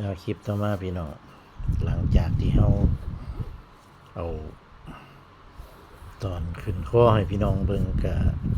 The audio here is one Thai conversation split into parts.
เอาคลิปต่อมาพี่น้องหลังจากที่เราเอา ตอนขึ้นข้อให้พี่น้องเบิ่งก็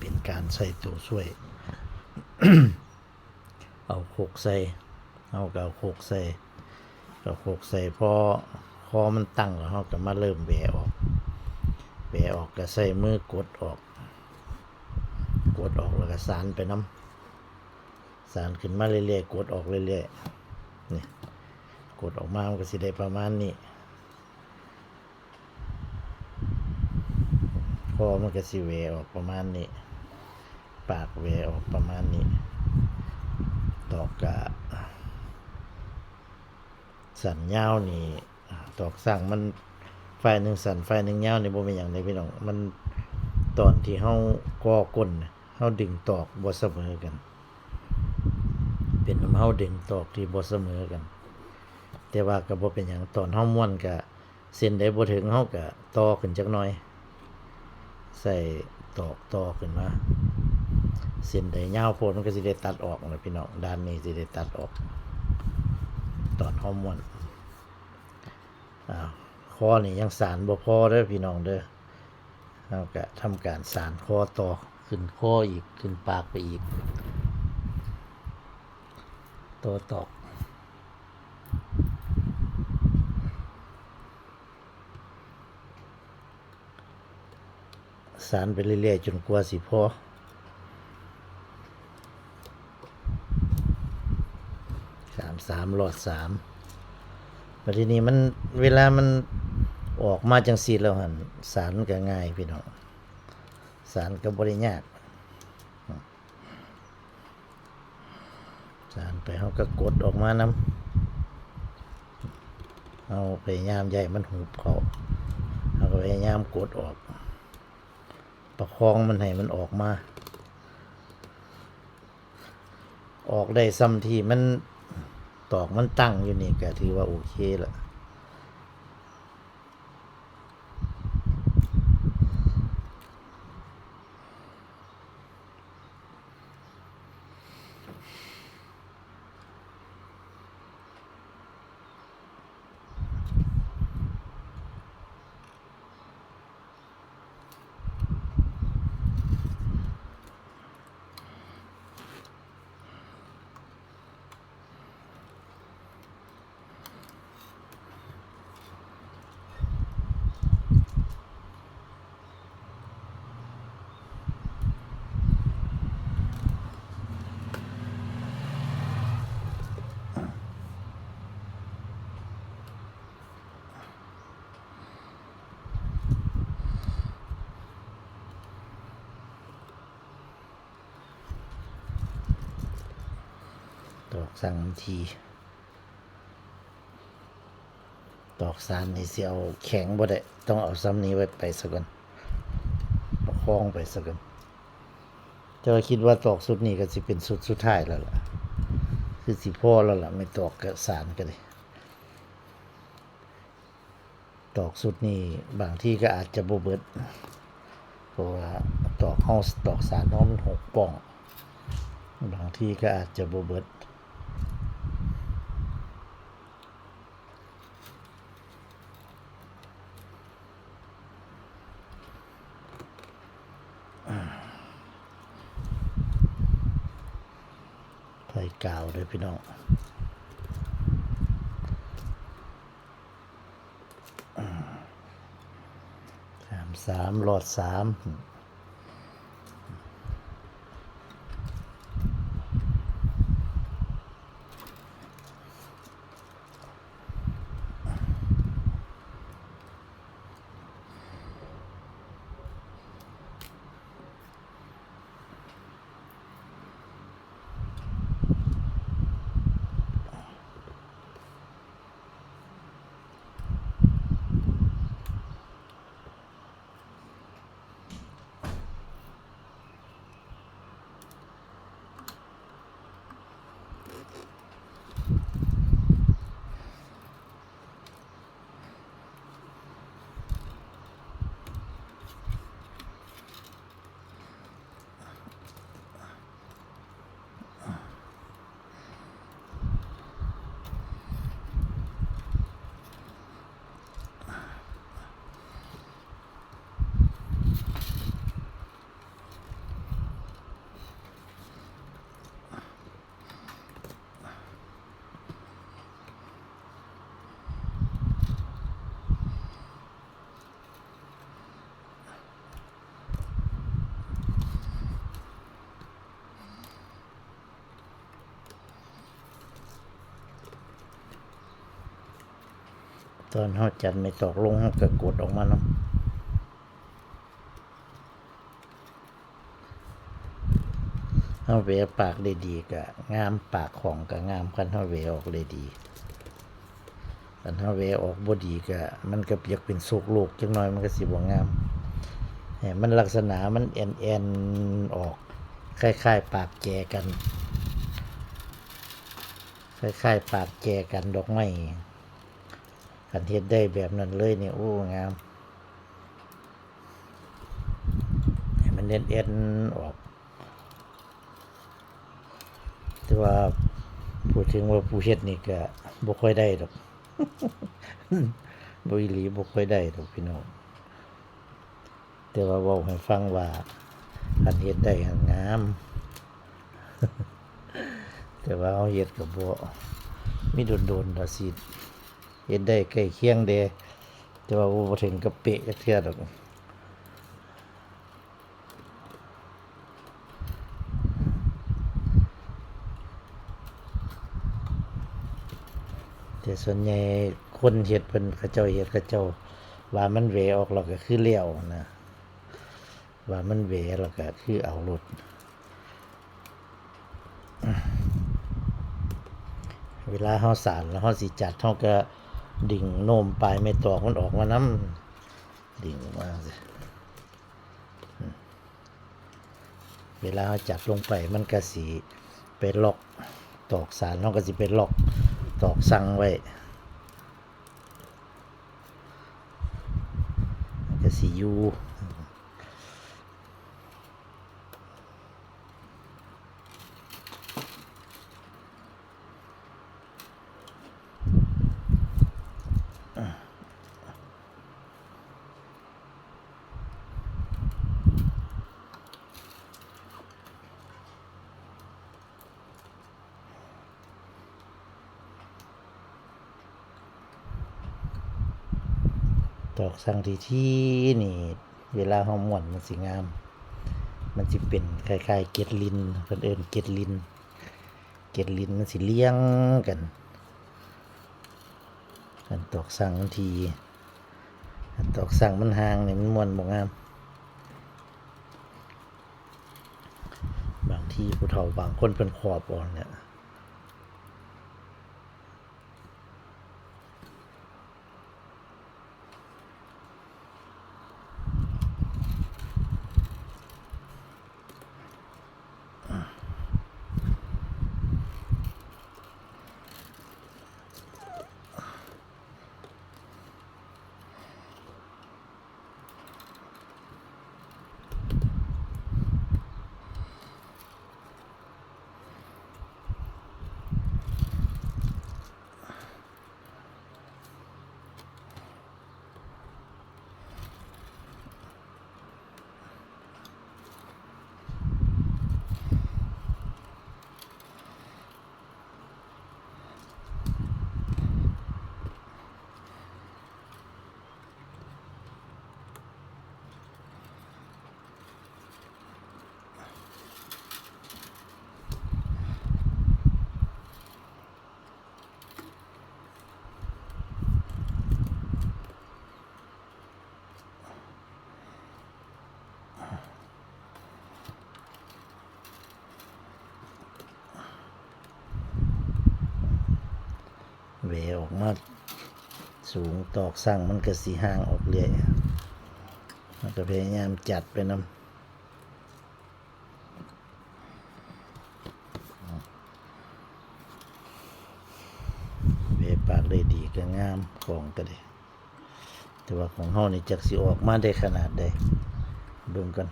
เป็นการใส่ตัวช่วย เอาโคกใส่เอาก็เอาโคกใส่เอาโคกใส่พอคอมันตั้งแล้วเราก็มาเริ่มแบะออกแบะออกก็ใส่มือกดออก กดออกแล้วก็สานไปน้ำสานขึ้นมาเรื่อยๆกดออกเรื่อยๆ นี่กดออกมามันก็สิได้ประมาณนี้คอมันก็สิเวออกประมาณนี้ ปากเวออกประมาณนี้ ตอกกะ สันยาวนี่ ตอกสั่งมันไฟหนึ่งสันไฟหนึ่งยาวนี่บ่เป็นอย่างใดพี่น้อง มันตอนที่เฮาก่อก้นน่ะเฮาดึงตอกบ่เสมอกัน เป็นน้ำเฮาดึงตอกที่บ่เสมอกัน แต่ว่าก็บ่เป็นหยังตอนเฮาม้วนก็เส้นใดบ่ถึงเฮาก็ต่อขึ้นจักหน่อย ใส่ตอกต่อขึ้นมาเส้นใดยาวโพดมันก็สิได้ตัดออกนะพี่น้องด้านนี้สิได้ตัดออก ตอนฮอร์โมนอ้าวคอนี่ยังสารบ่พอเด้อพี่น้องเด้อเราก็ทำการสารคอต่อขึ้นคออีกขึ้นปากไปอีก ตัวตอกสารไปเรื่อยๆจนกว่าสิพอสามสามหลอดสามมาทีนี้มันเวลามันออกมาจังสีแล้วหันสารก็ง่ายพี่น้องสารก็บริยากานไปเขาก็กดออกมานำเอาพยายามใหญ่มันหูเขาเขาก็พยายามกดออก ประคองมันให้มันออกมา ออกได้ซ้ำที่มันตอกมันตั้งอยู่นี่ก็ถือว่าโอเคละ สั่งทีตอกสารนี่สิเอาแข็งบ่ได้ต้องเอาซ้ำนี้ไว้ไปสักก่อนประคองไปสักก่อนแต่ว่าคิดว่าตอกสุดนี้ก็สิเป็นสุดสุดท้ายแล้วล่ะ คือสิพ่อแล้วล่ะ ไม่ตอกกับสารกันเลยตอกสุดนี้บางที่ก็อาจจะบ่เบิดเพราะว่าตอกเฮาตอกสารเฮามันหกป่อง บางที่ก็อาจจะบ่เบิด ไฟกาวด้วย พี่น้องสามสามหลอดสาม ตอนเฮาจัดไม่ตอกลงเฮาก็กดออกมาเนาะเฮาเวปากได้ดีก็งามปากของก็งามคันเฮาเวออกได้ดีคันเฮาเวออกบ่ดีก็มันก็เปียกเป็นโศกโลกจังน้อยมันก็สิบ่งามให้มันลักษณะมันแอนๆออกคล้ายๆ ปากแจกันคล้ายๆ ปากแจกันดอกไม้ กันเฮ็ดได้แบบนั้นเลยเนี่ยโอ้งามให้มันเอ็นเอ็นออกแต่ว่าพูดถึงว่าผู้เฮ็ดนี่ก็บ่ค่อยได้ดอกบ่อีหลีบ่ค่อยได้ดอกพี่น้องแต่ว่าเว้าให้ฟังว่าคันเฮ็ดได้หันงามแต่ว่าเอาเฮ็ดก็บ่มีโดนๆดอกสิ เฮ็ดได้ใกล้เคียงเดะแต่ว่าบ่ถึงกับเปะจักเทื่อดอกแต่ส่วนใหญ่คนเฮ็ดเพิ่นเขาเจ้าเฮ็ดเขาเจ้าว่ามันเวออกแล้วก็คือเลี้ยวนะว่ามันเวแล้วก็คือเอารถเวลาเฮาสารแล้วเฮาสิจัดเฮาก็ ดิ่งโน้มปลายไม่ตอกมันออกมาน้ำดิ่งมาสิเวลาจัดลงไปมันกระสีไปล็อกตอกสารน้องกระสีไปล็อกตอกสั่งไว้กระสีอยู่ ตอกสังที่ที่นี่ เวลาเฮาม่วนมันสิงาม มันสิเป็นคล้ายๆเกล็ดลินเพิ่นเอิ้นเกล็ดลิน เกล็ดลินมันสิเลี้ยงกันกันตอกสังบางทีอันตอกสังมันห่างนี่มันม่วนบ่งาม บางทีผู้เฒ่าบางคนเพิ่นขอบอ่อนเนี่ย เว ออกมาสูงตอกสั่งมันก็สีห่างออกเรื่อยมันก็พยายามจัดไปนำเวปากได้ดีก็งามของก็ได้แต่ว่าของเฮานี่จักสิออกมาได้ขนาดใดเบิ่งกัน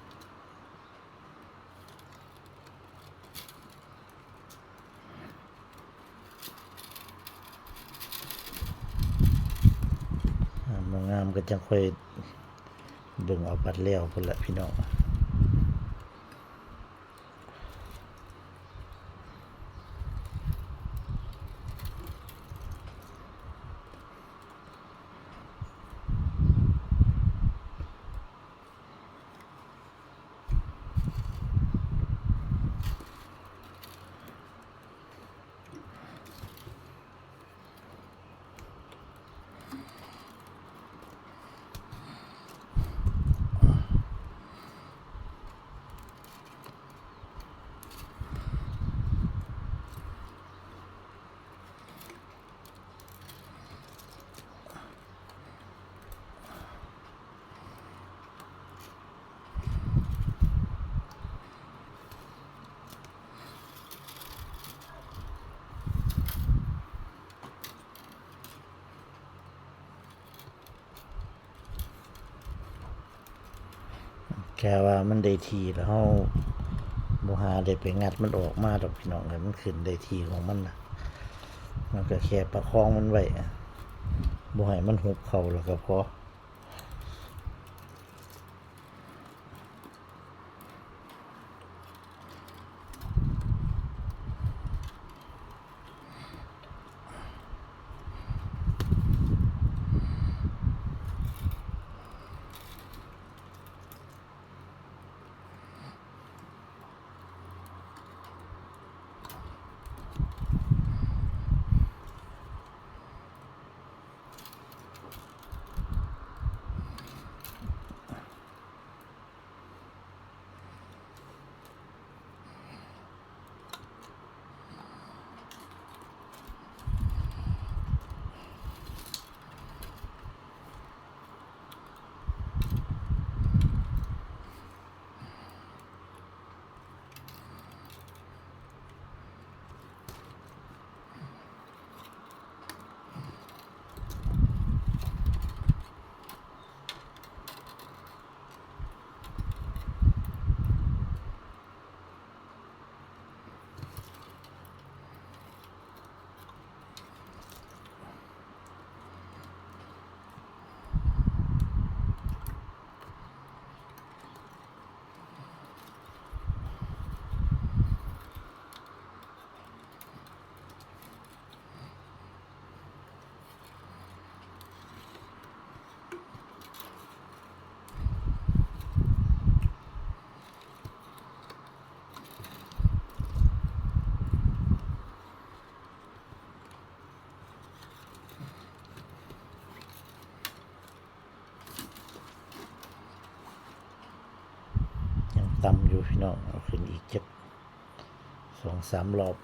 อ่ามองงาม ก็จังค่อยเบิ่งเอาบัดแล้วพุ่นละพี่น้อง แค่ว่ามันได้ทีแล้วเฮาบ่หาได้ไปงัดมันออกมาดอกพี่น้องเลยมันขึ้นได้ทีของมันน่ะมันก็แค่ประคองมันไว้บ่ให้มันหุบเข้าแล้วก็พอ ต่ำอยู่พี่น้องเอาขึ้นอีกจักสองสามรอบ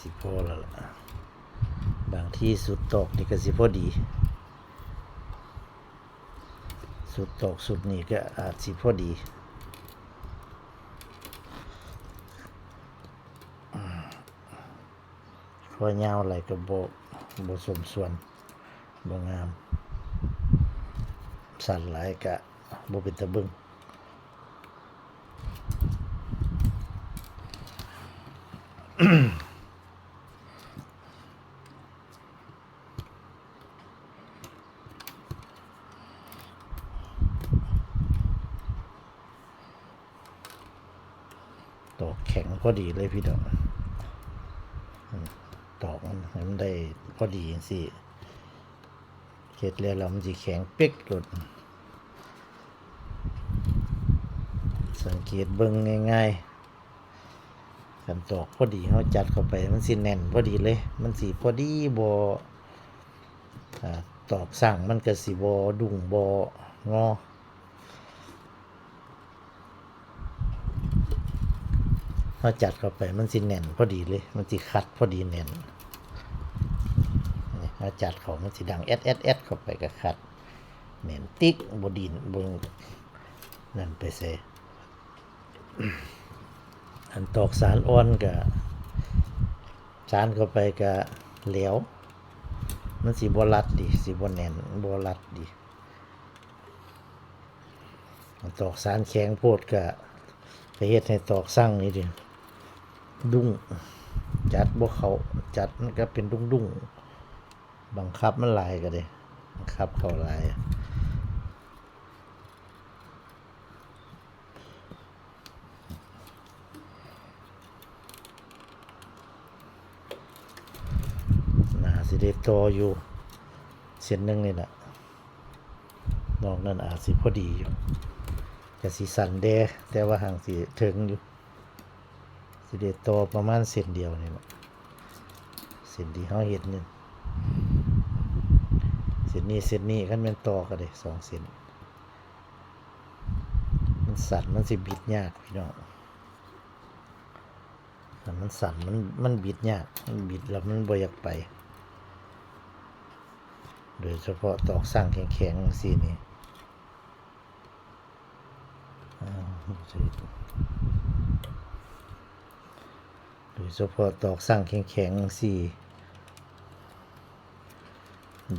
สิพอแล้วล่ะ บางที่สุดตกนี่ก็สิพอดี สุดตกสุดนี่ก็อาจสิพอดีอยาวไหลก็บ่บ่สมส่วนบ่งาม สั่นหลายก็บ่เป็นตะบิงต อกแข็งพอดีเลยพี่ดอกอืมตอกมันให้มันได้พอดีสิเข็ดแล้วแล้วมันจะแข็งเป๊กหลุดสังเกตเบิ่งง่ายๆกันตอกพอดีเขาจัดเข้าไปมันสิแน่นพอดีเลย มันสีพอดีบอ่าตอกสั่งมันก็สิบดุ่งบงอ เขาจัดเข้าไปมันสิแน่นพอดีเลย มันสิคัดพอดีแน่นนี่เขาจัดเขามันสิดังแอดแอดแอดเข้าไปก็คัดแน่นติ๊กบดินบงนั่นไปเซอันตอกสารอ่อนกับสารเข้าไปก็เหลวมันสีบรัดดีสีบแน่นบรัดดีอันตอกสารแข็งโพดก็ไปเฮ็ดให้ตอกสั่งนี่ดิ ดุ้งจัดบ่เขาจัดมันก็เป็นดุ้งดุ้งบังคับมันลายก็เลยบังคับเขาลายน่าสิได้ต่ออยู่ เส้นหนึ่งนี่แหละนอกนั้นอาจสิพอดีอยู่จะสีสันแดแต่ว่าห่างสีถึงอยู่ เดโตอประมาณเส้นเดียวนี่แหละเส้นที่เขาเห็นนี่เส้นนี้เส้นนี้กันเป็นต่อกันเลยสองเส้นมันสั่นมันสิบิดยากพี่น้องมันสั่นมันมันบิดยากมันบิดแล้วมันบ่อยากไป โดยเฉพาะตอกสั่งแข็งๆสีนี่อ้าว โดยเฉพาะตอกสร้างแข็งๆสี่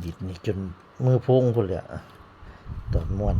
บิดนี่จนมือพุ่งพุ่นเลยตอนม้วน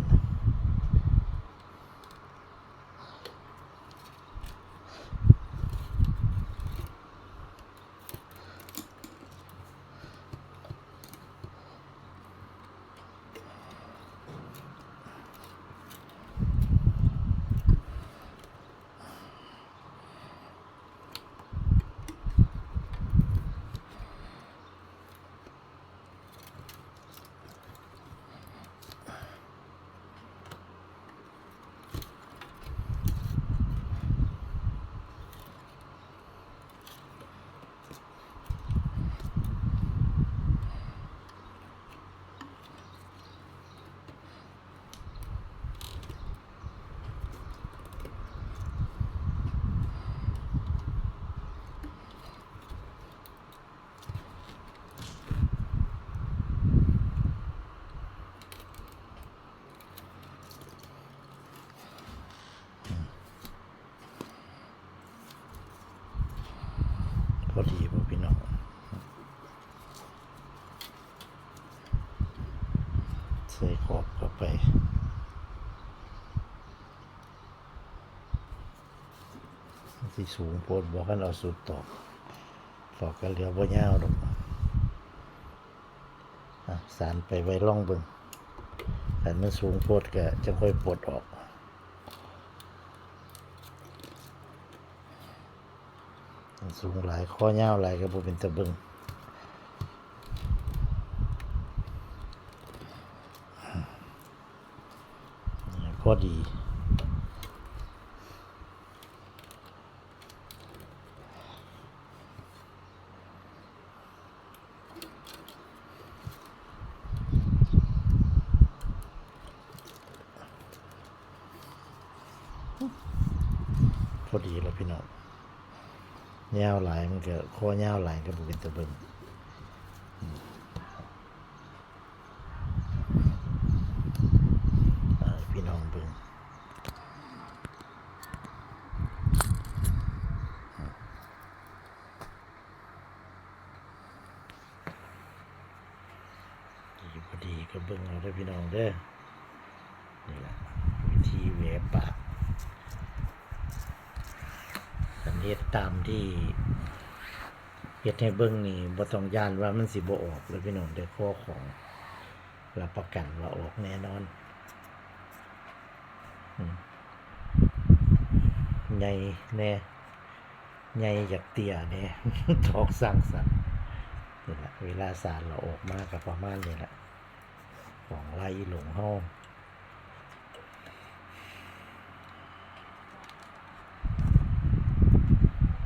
พอดีพวกพี่น้อง ใส่ขอบเข้าไป ที่สูงโพดบอกกันเอาสุดตอกตอกกันเหลียวบ่ยาวดอกสารไปไว้ล่องเบิงแต่มันสูงโพดก็จะค่อยปลดออกสูงหลายข้อยาวหลายก็บ่เป็นตะเบิงนี่พอ ดี พอดีแล้วพี่น้องยาวหลายมันก็ข้อยาวหลายก็บ่เป็นตะเบิงอืมอ่าให้พี่น้องเบิ่ง เด้อ พี่น้องเด้อนี่แหละวิธีแหวปากสันเฮ็ดตามที่เฮ็ดให้เบิ่งนี่บ่ต้องย่านว่ามันสิบ่ออกเลยพี่น้องเด้อข้อของรับประกันว่าออกแน่นอนใหญ่แน่ใหญ่จากเตี้ยแน่ทอกสร้างสรรค์นี่แหละเวลาสารเราออกมากกับประมาณนี้แหละ องไล่หลงห้อง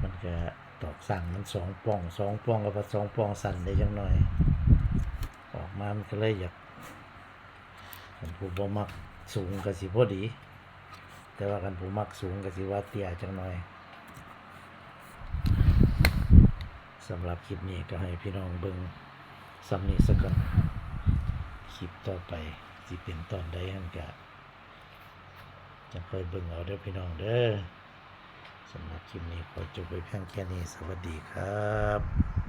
มันก็ตอกสั่งมันสองป่องสองป่องกับสองป่องสั่นได้จังหน่อย ออกมามันก็เลยอยากกันผู้บ่มักสูงก็สิพอดี แต่ว่ากันผู้มักสูงก็สิว่าเตี้ยจังหน่อยสำหรับคลิปนี้ก็ให้พี่น้องเบิ่งสำนีสักก่อน ลิปต่อไปสิเป็นตอนใดหันกะจะคอยเบิ่งเอาเด้อพี่น้องเด้อสำหรับคลิปนี้ขอจบไปเพียงแค่นี้สวัสดีครับ